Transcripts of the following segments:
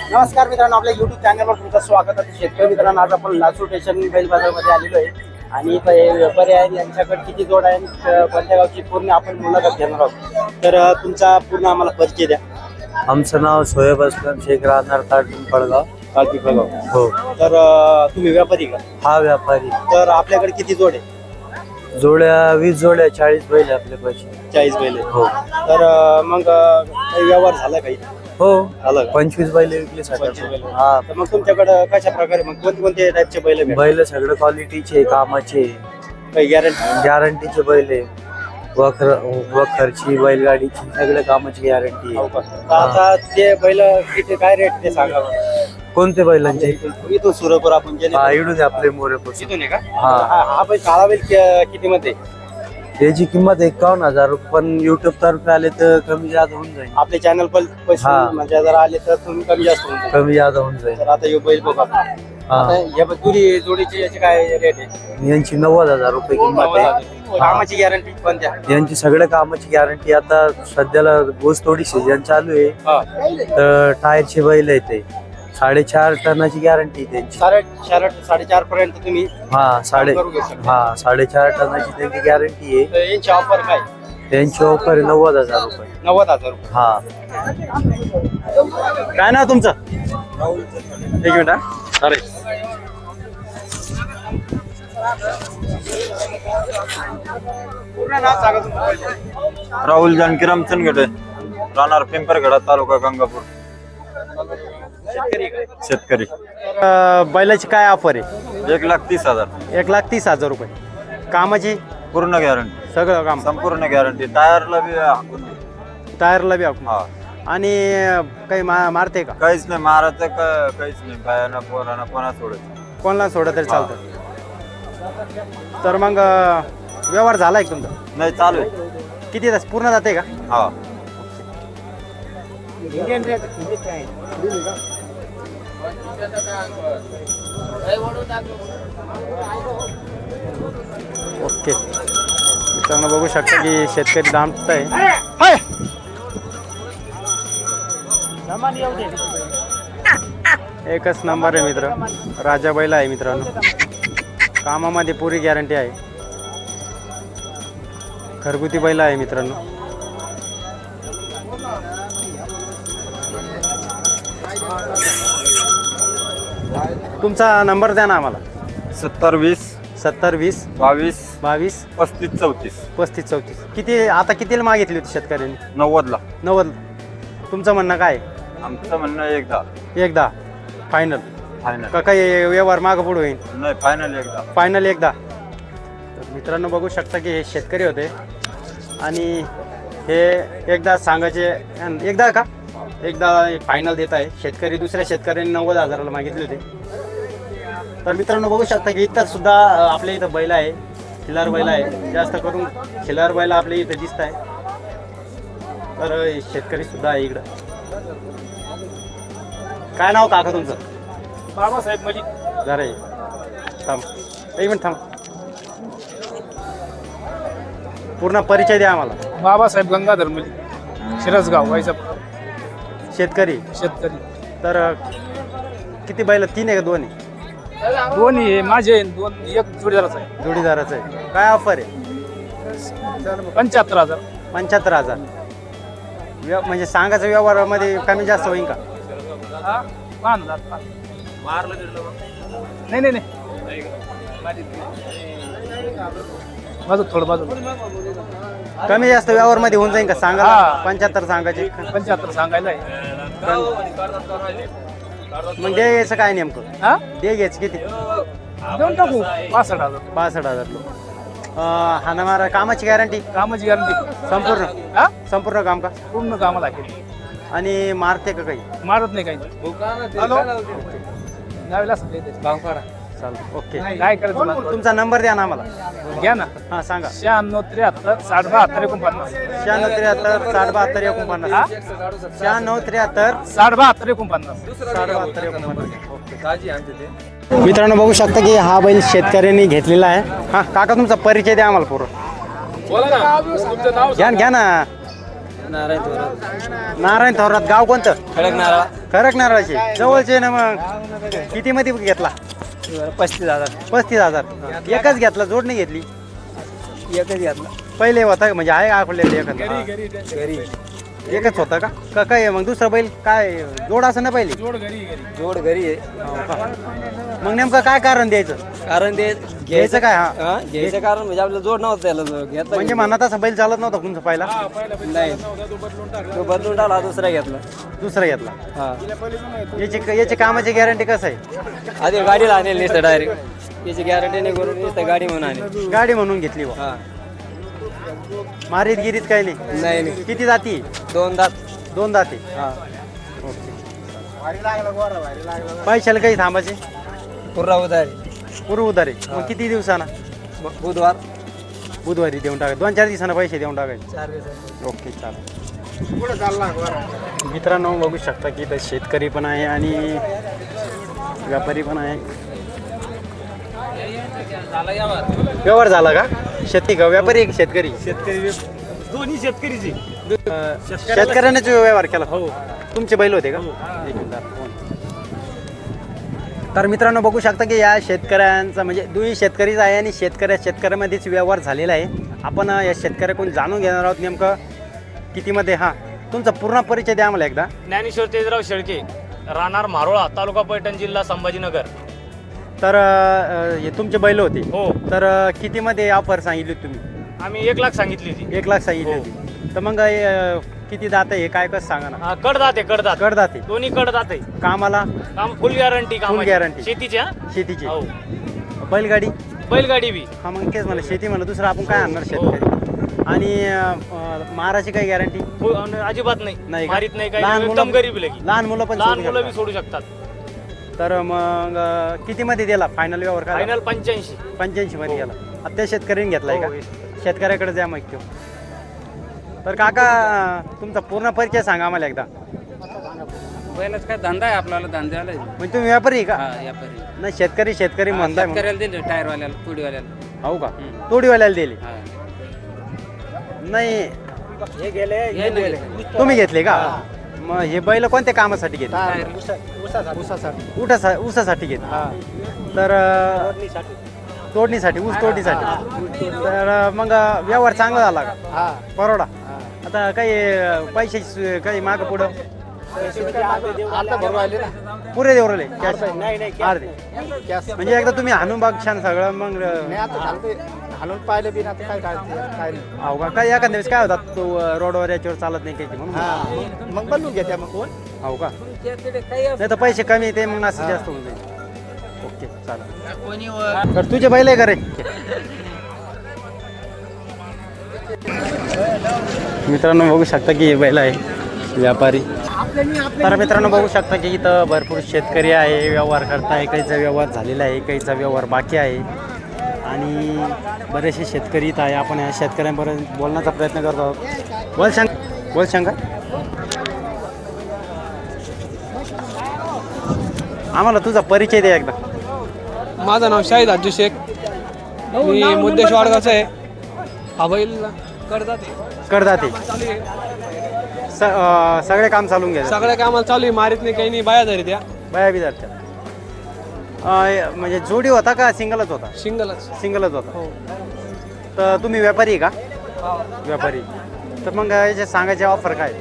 नमस्कार मित्रांनो आपल्या युट्यूब चॅनलवर तुमचं स्वागत आहे. शेतकरी मित्रांनो आज आपण लासूर स्टेशन बैल बाजारमध्ये आलेलो आहे. आणि इथं व्यापारी आहेत यांच्याकडे किती जोड आहे कोणत्या गावची पूर्ण आपण मुलाखत घेणार आहोत. तर तुमचा पूर्ण आम्हाला परिचय द्या. आमचं नाव सोहेब असलम शेख राहणार ताटून पडगाव. कालपी फळगाव हो. तर तुम्ही व्यापारी का? हा व्यापारी. तर आपल्याकडे किती जोड आहे जोड्या वीस जोड्या चाळीस बैल आपले पैसे. चाळीस बैल. हो. तर मग काही व्यवहार झाला काही हो. का? पंचवीस बैल विकले पंचवीस बैल. सगळे हा. तर मग तुमच्याकडे कशा प्रकारे मग कोणते टाईपचे बैल भेटतात? बैल सगळे क्वालिटीचे कामाचे. काही गॅरंटी गॅरंटीचे बैल. आहे वखर वखरची बैलगाडीची सगळ्या कामाची गॅरंटी हो आहे आता ते बैल किती काय रेट ते सांगा बरं. कोणते बैलांचे? इथून सुरपूर आपण गेले हा इडून आपले मोरेपासून इथून आहे का? हा. हा हा बैल काळा बैल किती मध्ये त्याची किंमत एकावन्न हजार पण युट्यूब तर्फे आले तर कमी जास्त होऊन जाईल. आपले चॅनल पण पैसे हा. म्हणजे जर आले तर तुम्ही कमी जास्त होऊन जाईल. कमी जास्त होऊन जाईल. तर आता हे बैल बघा. आता हा या दुरी जोडीची याची काय रेट आहे? यांची नव्वद हजार रुपये किंमत आहे. कामाची गॅरंटी पण द्या. यांची सगळ्या कामाची गॅरंटी आता सध्याला ऊस तोडी सीजन चालू आहे. हा. तर टायरचे बैल आहे ते. साडेचार टनाची गॅरंटी त्यांची. साडे चार साडेचार पर्यंत तुम्ही हा साडे करू घेऊ शकता. हा साडेचार टनाची त्यांची गॅरंटी आहे. तर यांची ऑफर काय? त्यांची ऑफर आहे नव्वद हजार रुपये. नव्वद हजार रुपये. हा. काय नाव तुमचं? एक मिनिट हा. अरे. पूर्ण नाव सांगा तुमचं. पहिले. राहुल जानकीराम चनगडे राहणार पिंपरगडा तालुका गंगापूर. शेतकरी. अं, बैलाची काय ऑफर आहे? एक लाख तीस हजार. एक लाख तीस हजार रुपये. कामाची? पूर्ण गॅरंटी सगळं काम. संपूर्ण गॅरंटी टायरला बी हाकून. टायरला बी आपण हा. आणि अं, काही मा मारते का? काहीच नाही मारायचं का? काहीच नाही. बायाना पोरांना कोणा सोडायचं कोणाला सोडा तरी चालतं. तर मग अं, व्यवहार झाला आहे तुमचा? नाही चालू आहे. किती तास? पूर्ण जाते का? हा. ओके. मित्रांनो बघू शकता की शेतकरी दामत आहे एकच नंबर आहे मित्र. राजा बैल आहे मित्रांनो. कामामध्ये पुरी गॅरंटी आहे. घरगुती बैल आहे मित्रांनो. तुमचा नंबर द्या ना आम्हाला. सत्तर वीस सत्तर वीस बावीस बावीस पस्तीस चौतीस. पस्तीस चौतीस. किती आता कितीला मागितली होती शेतकऱ्यांनी? नव्वदला. नव्वद. तुमचं म्हणणं काय? आहे? आमचं म्हणणं एकदा एकदा फायनल फायनल का काही व्यवहार मागं पुढे होईल नाही फायनल एकदा फायनल एकदा तर मित्रांनो बघू शकता की हे शेतकरी होते. आणि हे एकदा सांगायचे अन एकदा का? एकदा फायनल देत आहे. शेतकरी दुसऱ्या शेतकऱ्यांनी नव्वद हजाराला मागितले होते. तर मित्रांनो बघू शकता की इतर सुद्धा आपल्या इथं बैल आहे खिलार बैल आहे. जास्त करून खिलार बैल आपल्या इथं दिसत आहे. तर शेतकरी सुद्धा आहे इकडं. काय नाव काका तुमचं? बाबासाहेब मलिक. जरा ये. थांब. एक मिनिट थांब. पूर्ण परिचय द्या आम्हाला. बाबासाहेब गंगाधर मलिक. शिरसगाव व्हायचं शेतकरी. शेतकरी. तर किती बैल? तीन आहे का दोन आहे? दोन्ही हे माझे आहे, दोन एक जोडीदाराचा आहे. जोडीदाराचं आहे. काय ऑफर आहे? पंच्याहत्तर हजार. पंच्याहत्तर हजार. व्य- म्हणजे सांगायचं व्यवहारामध्ये कमी जास्त होईल का? हा? पाच हजार पाच. नाही नाही नाही. बाजू थोडं बाजू. कमी जास्त व्यवहारमध्ये होऊन जाईल का? सांगा हा. पंच्याहत्तर सांगायचे. पंच्याहत्तर सांगायला आहे. मग दे घ्यायचं काय नेमकं? हा? दे घ्यायचं किती? देऊन टाकू. पासष्ट हजार. पासष्ट हजार. हा ना मारा कामाची गॅरंटी कामाची गॅरंटी संपूर्ण? हा? संपूर्ण काम का? पूर्ण कामाला केली आणि मारते का काही? मारत नाही काही. हॅलो? गावीला चालतं. ओके. काय करायचं? तुमचा नंबर द्या ना आम्हाला. घ्या ना. हां सांगा. शहाण्णव त्र्याहत्तर साठ बहात्तर एकोणपन्नास. शहाण्णव त्र्याहत्तर साठ बहात्तर एकोणपन्नास शहाण्णव त्र्याहत्तर साठ बहात्तर एकोणपन्नास. साठ बहात्तर एकोणपन्नास मित्रांनो बघू शकता की हा बैल शेतकऱ्यांनी घेतलेला आहे. हा काका तुमचा परिचय द्या आम्हाला पूर्ण. बोला ना. तुमचं नाव घ्या ना, घ्या ना. नारायण थोरात. नारायण थोरात गाव कोणतं? खडक नारळ खरक नारळाचे जवळचे ना मग. किती मध्ये घेतला? पस्तीस हजार. पस्तीस हजार. एकच घेतला जोड नाही घेतली. एकच घेतला. पहिले होता म्हणजे आहे आपल्याला एखादा घरी. एकच होता का? का काय मग? दुसरा बैल काय? जोड असं ना पहिले? जोड घरी आहे. हो का? मग नेमकं काय कारण द्यायचं? कारण ते घ्यायचं काय? हा. हा, घ्यायचं कारण म्हणजे आपल्याला जोड नव्हतं त्याला. जो घेतला म्हणजे म्हणत असं बैल चालत नव्हता तुमचा पहिला? नाही. तो बदलून टाकला. दुसरा घेतला. दुसरा घेतला. हा. याची याची कामाची गॅरंटी कसं आहे? आधी गाडीला आणेल नुसतं डायरेक्ट याची गॅरंटी नाही करून नुसतं गाडी म्हणून आणेल. गाडी म्हणून घेतली बा. हा. मारीत गिरीत काही नाही? नाही नाही. किती जाती? दोन दात दोन जाती? हा. ओके पैशाला काही थांबायचे? पुरा उधारी. पूर्व उधारे. मग किती दिवसाना? ब- बुधवार. बुधवारी देऊन टाकाय दोन चार दिवसांना पैसे देऊन टाकायचे. चार ओके चालेल. मित्रांनो बघू शकता की इथं शेतकरी पण आहे आणि व्यापारी पण आहे. व्यवहार झाला का? शेती का? व्यापारी आहे की शेतकरी? शेतकरी दोन्ही शेतकरीचे. अं, शेतकऱ्यानेच व्यवहार केला. हो. तुमचे बैल होते का? एक दाखवा. तर मित्रांनो बघू शकता की या शेतकऱ्यांचा म्हणजे दोन्ही शेतकरीच आहे आणि शेतकऱ्या शेतकऱ्यामध्येच व्यवहार झालेला आहे. आपण अं, या शेतकऱ्याकडून जाणून घेणार आहोत नेमकं कितीमध्ये. हां. तुमचा पूर्ण परिचय द्या आम्हाला एकदा. ज्ञानेश्वर तेजराव शेळके राहणार मारोळा तालुका पैठण जिल्हा संभाजीनगर. तर अं, हे तुमचे बैल होते. हो. तर अं, कितीमध्ये ऑफर सांगितली होती तुम्ही? आम्ही एक लाख सांगितली होती. एक लाख सांगितली हो. होती तर मग हे, अं, किती दात आहे हे काय कसं सांगा ना हा, कडदात आहे कडदात करदात आहे. दोन्ही कडदात आहे. कामाला? काम फुल गॅरंटी काम guarantee. शेतीच्या शेतीची. हो. बैलगाडी? बैलगाडी बी. हा मग तेच म्हणलं शेती म्हणलं दुसरं आपण काय आणणार शेतकरी? आणि अं, माराची काही गॅरंटी फुल- अन अजिबात नाही. नाही का? मारीत नाही लहान काही मुलं- एकदम गरीब लगी लहान मुलं पण लहान सोडू मुलं बी. सोडू शकतात. तर मग अं, कितीमध्ये दिला? फायनल व्यवहार काय फायनल पंच्याऐंशी पंच्याऐंशी. मध्ये हो. गेला आता त्या शेतकऱ्यांनी घेतलाय हो, का शेतकऱ्याकडे द्या मग तो तर काका तुमचा पूर्ण परिचय सांगा आम्हाला एकदा. पहिलाच काय धंदा आहे आपल्याला धंद्याला म्हणजे तुम्ही व्यापारी आहे का? हा व्यापारी. नाही शेतकरी शेतकरी म्हणताय. शेतकऱ्याला दिले टायरवाल्याला तुडीवाल्याला हो का? तोडीवाल्याला दिली. हा. नाही. हे गेले. तुम्ही घेतले का? मग हे बैल कोणत्या कामासाठी घेतले उठासा ऊसासाठी घेतले तर तोडणीसाठी. ऊस तोडणीसाठी. तर मग व्यवहार चांगला झाला का? परवडा? आता काही पैशाची काही माग पुढं? पुरे देऊ राहिले? कॅश अर्धे म्हणजे एकदा तुम्ही हाणून बाग छान सगळं मग अं, हालून पाहिलं बी ना आता काय काय काय नाही. काय एखाद्या वेळेस काय होतात तो अं, रोडवर याच्यावर चालत नाही काही म्हणून? हा मग बदलून घेत्या मग कोण? हो का? नाही तर पैसे कमी येते मग असं जास्त होऊन जाईल. ओके चालेल. तर तुझे बैल आहे का रे? मित्रांनो बघू शकता की हे बैल आहे व्यापारी. तर मित्रांनो बघू शकता की इथं भरपूर शेतकरी आहे व्यवहार करताय काहीचा व्यवहार झालेला आहे काहीचा व्यवहार बाकी आहे. आणि बरेचसे शेतकरी इथं आहे. आपण या शेतकऱ्यांबरोबर बोलण्याचा प्रयत्न करतो आहोत. बोल शंक बोल शंकर. आम्हाला तुझा परिचय दे एकदा. माझं नाव शाहिद अज्जू शेख. मी मुद्देश वाडगावचा आहे. हा बैल करतात कडदाते स सगळे काम चालून घ्या सगळ्या कामाला चालू आहे. मारीत नाही काही नाही बाया धरी त्या बाया बिदारच्या अं, म्हणजे जोडी होता का सिंगलच होता? सिंगलच. सिंगलच होता. हो. तर तुम्ही व्यापारी आहे का? व्यापारी. तर मग याचे सांगायचे ऑफर काय?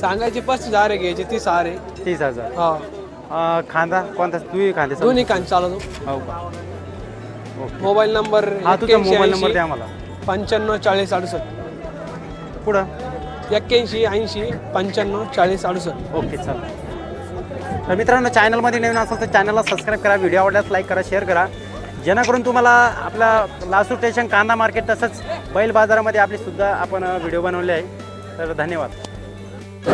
सांगायची पस्तीस हजार आहे घ्यायची तीस हजार आहे. तीस हजार. हा. अं, खांदा कोणता? तू खांदे सांग. दोन्ही कान चालवतो. हो का? ओके. मोबाईल नंबर हा तुझा मोबाईल नंबर द्या मला पंच्याण्णव चाळीस अडुसष्ट. पुढं? एक्क्याऐंशी ऐंशी पंच्याण्णव चाळीस अडुसष्ट. ओके चालेल. तर मित्रांनो चॅनलमध्ये नवीन असेल तर चॅनलला सबस्क्राईब करा व्हिडिओ आवडल्यास लाईक करा शेअर करा. जेणेकरून तुम्हाला आपला लासूर स्टेशन कांदा मार्केट तसंच बैल बाजारामध्ये आपली सुद्धा आपण व्हिडिओ बनवले आहे. तर धन्यवाद.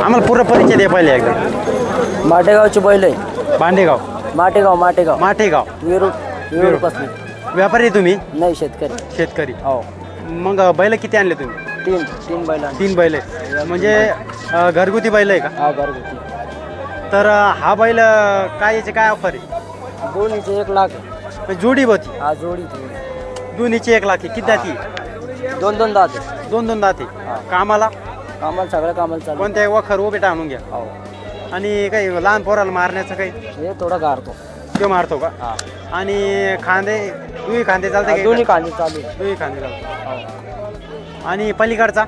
आम्हाला पूर्ण परिचय दे पहिले एकदा. माटेगावचे बैल आहे. भांडेगाव माटेगाव माटेगाव. माठेगाव विरुड विरुडपासून. व्यापारी तुम्ही? नाही शेतकरी. शेतकरी. हो. मग बैल किती आणले तुम्ही? तीन तीन बैल तीन बैल म्हणजे घरगुती बैल आहे का? हा घरगुती. तर हा बैल काय याचे काय ऑफर आहे? दोन्हीचे एक लाख आहे. म्हणजे जोडी होती हा जोडी जोडी. दोन्हीची एक लाख आहे. किती जाती दोन दोन दात आहे. दोन दोन दाते कामाला? कामाला सगळ्या कामाला चालू कोणत्या वखर उभे आणून घ्या. हो. आणि काही लहान पोराला मारण्याचं काही? हे थोडा गारतो. तो मारतो का? हा. आणि खांदे दुई खांदे चालते दोन्ही कांदे चालू आहे. दुई खांदे चालते आणि पलीकडचा?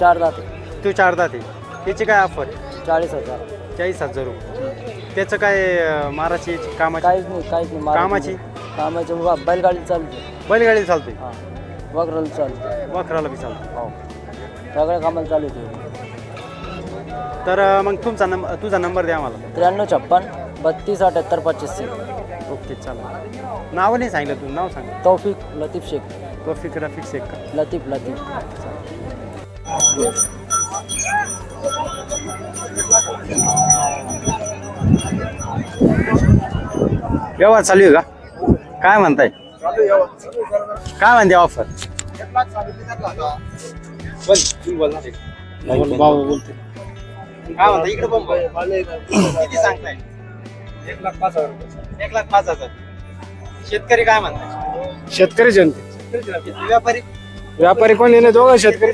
चार जाते तो चार दाते त्याची काय ऑफर चाळीस हजार. चाळीस हजार रुपये. त्याचं काय माराची कामाची? काहीच नाही काहीच नाही कामाची? कामाची बा- बैलगाडी चालते. बैलगाडी चालते? हा वगैरे चालते. वखराला बी चालते. हो. सगळ्या कामाला चालू आहे तर अं, मग तुमचा नंबर तुझा नंबर द्या मला त्र्याण्णव छप्पन बत्तीस अठ्याहत्तर पच्चीस ओके चालेल नाव नाही सांगितलं तू नाव सांग. तौफिक लतीफ शेख. तोफिक रफिक शेख का? लतीफ लतीफ. व्यवहार चालू आहे का? काय म्हणताय? काय म्हणते ऑफर काय म्हणता इकडे. किती सांगताय? एक लाख पाच हजार एक लाख पाच हजार. शेतकरी काय म्हणताय? शेतकरी जनते. व्यापारी? व्यापारी कोण येणे दोघं शेतकरी.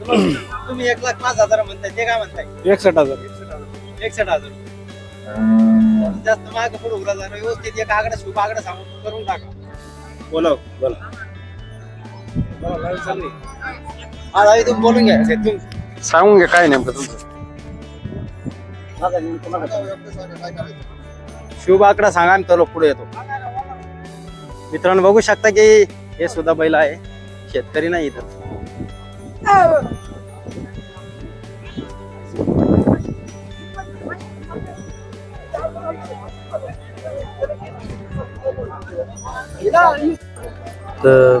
तुम्ही तुम्ही एक लाख पाच हजार म्हणताय ते काय म्हणताय? एकसठ हजार. एकसठ हजार. जास्त माग पुढे उघडा जरा व्यवस्थित एक आकडा शुभ आकडा सांगून करून टाका. बोला. बोला आता इथून बोलून घ्या. ते तुम सांगून घ्या काय नेमकं तुमचं? शुभ आकडा सांगा आणि तो पुढे येतो. मित्रांनो बघू शकता की हे सुद्धा बैल आहे. शेतकरी नाही इथं. तर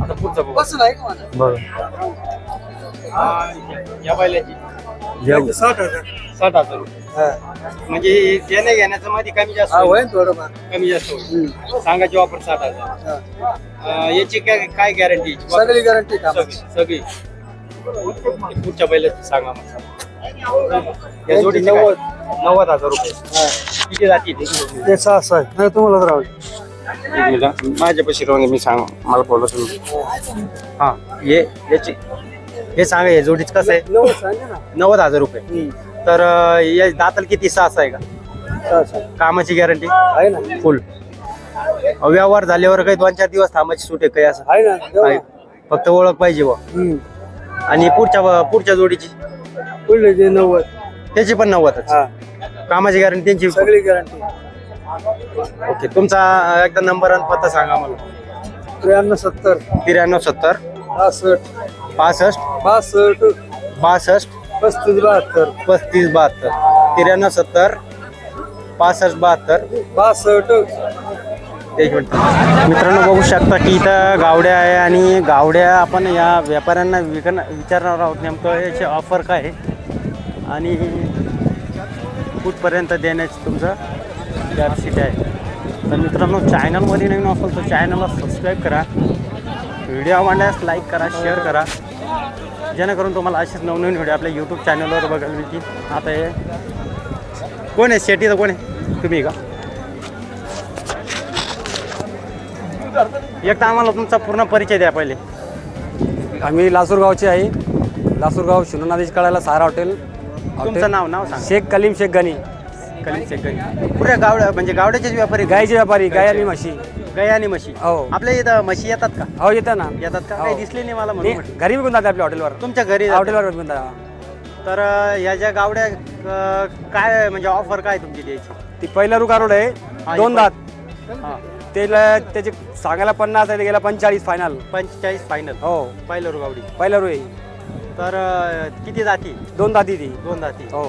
आता पुढचं बघू. बघा या बैलाची. घेऊ साठ हजार. रुपये म्हणजे देण्या घेण्याचं मध्ये कमी जास्त होईल. कमी जास्त होईल. सांगायची वापर साठ हजार. अं, याची काय काय गॅरंटी सगळी गॅरंटी सगळी पुढच्या बैलाची सांगा मला या जोडीचे काय? नव्वद. हजार रुपये. किती जाती ते सहा सहा नाही तुम्हाला राहू माझ्यापाशी राहून मी सांग मला बोलत तुम्ही हा हे याची हे सांगा हे जोडीच कसं आहे? नव्वद हजार रुपये. तर अं, या दाताल किती सहा आहे का? कामाची गॅरंटी? आहे ना. फुल. व्यवहार झाल्यावर काही दोन चार दिवस थांबायची सूट आहे काही असं? आहे ना. आहे. फक्त ओळख पाहिजे बुवा. हम्म. आणि पुढच्या पुढच्या जोडीची? पुढले जे नव्वद. त्याची पण नव्वदच. हा. कामाची गॅरंटी त्यांची सगळी गॅरंटी. ओके तुमचा अं, एकदा नंबर आणि पत्ता सांगा मला त्र्याण्णव सत्तर. त्र्याण्णव सत्तर. पासष्ट. पासष्ट. पासष्ट. बासष्ट पस्तीस बहात्तर. पस्तीस बहात्तर. त्र्याण्णव सत्तर. पासष्ट बहात्तर. बासष्ट. एक मिनिट. मित्रांनो बघू शकता की इथं गावड्या आहे आणि गावड्या आपण या व्यापाऱ्यांना विकन विचारणार आहोत नेमकं याची ऑफर काय आहे. आणि कुठपर्यंत देण्याची तुमचं कॅपॅसिटी आहे. तर मित्रांनो चॅनलमध्ये नवीन असेल तर चॅनलला सबस्क्राईब करा. व्हिडिओ आवडल्यास लाईक करा शेअर करा. जेणेकरून तुम्हाला असेच नवनवीन व्हिडिओ आपल्या यूट्यूब चॅनलवर बघायला मिळतील. आता हे कोण आहे? शेटी तर कोण आहे? तुम्ही का? एक तर आम्हाला तुमचा पूर्ण परिचय द्या पहिले. आम्ही लासूरगावचे आहे. लासूरगाव शिवनादेश कळायला सारा हॉटेल. तुमचं नाव नाव सांग. शेख कलीम शेख गणी कलीम शेख गणी पुऱ्या गावड्या म्हणजे गावड्याचेच व्यापारी? गायचे व्यापारी गाय आणि म्हशी. गाय आणि म्हशी. हो. आपल्या इथं म्हशी येतात का? हो येतं ना. येतात का? हो. काही दिसले नाही मला म्हणून म्हटलं. घरी विकून जाते आपल्या हॉटेलवर. तुमच्या घरी. हॉटेलवर विकून जाते तर अं, या ज्या गावड्या अं, काय म्हणजे ऑफर काय तुमची द्यायची? ती पहिला रुका रोड आहे. दोन दात. हा. त्याला त्याचे सांगायला पन्नास आहे ते गेला पंचेचाळीस फायनल पंचेचाळीस फायनल हो. पहिलं रू गावडी पहिला रू आहे. तर अं, किती जाती? दोन दाती ती. दोन जाती. हो.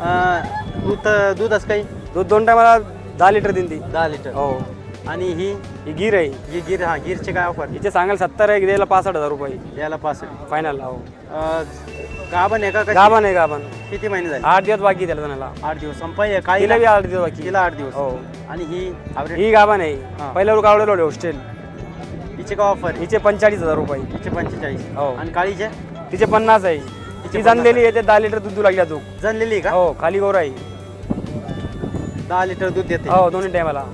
अं, दूध दूधच काही? दूध दोन टायमाला दहा लिटर देईन ती. दहा लिटर. हो. आणि ही ही गिर आहे. ही गिर हा गिरचे काय ऑफर हिचे सांगायला सत्तर आहे द्यायला पासष्ट हजार रुपये. याला पासष्ट. फायनल हो. गाभण आहे का कशी? गाभण आहे गाभण. किती महिने झाले? आठ दिवस बाकी त्याला जाण्याला आठ दिवस. संपाई काही तिला बी आठ दिवस बाकी. तिला आठ दिवस. हो. आणि ही average ही गाभण हा. आहे पहिल्या रुका रोड हॉस्टेल हिचे का ऑफर हिचे पंचेचाळीस हजार रुपये. हिचे पंचेचाळीस. हो. आणि काळीचे? तिचे पन्नास आहे. ती जाणलेली आहे. ते दहा लिटर दूध लागल्या तू. जनलेली आहे का? हो खाली गोर आहे. दहा लिटर दूध देते. हो दोन्ही टायमाला.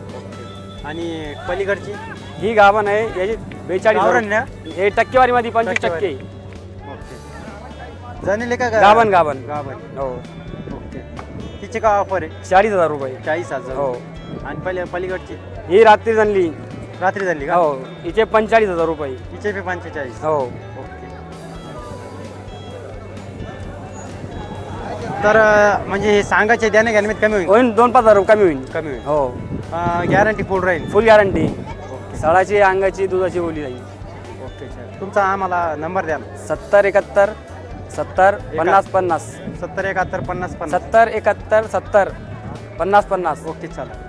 आणि पलीकडची? ही गाभण आहे याची बेचाळीस गावरान ना? हे टक्केवारीमध्ये पंचवीस टक्केवारी. टक्के. ओके. जाणीले का गाभण? गाभण गाभण. हो. ओके. तिची का ऑफर आहे? चाळीस हजार रुपये. चाळीस हजार. हो. आणि पहिले पलीकडची? ही रात्री झाली रात्री झाली का? हो. हिचे पंचेचाळीस हजार रुपये. तिचे बी पंचेचाळीस. हो. ओके. तर अं, म्हणजे हे सांगायचे द्याने घ्याने कमी होईल? होईन दोन पाच हजार रुपये कमी होईल कमी होईल. हो. गॅरंटी फुल राहील. फुल गॅरंटी सळाची अंगाची दुधाची बोली जाईल ओके सर तुमचा आम्हाला नंबर द्या सत्तर एकाहत्तर सत्तर पन्नास पन्नास. सत्तर एकाहत्तर पन्नास पन्नास. सत्तर एकाहत्तर सत्तर पन्नास पन्नास. ओके चालेल.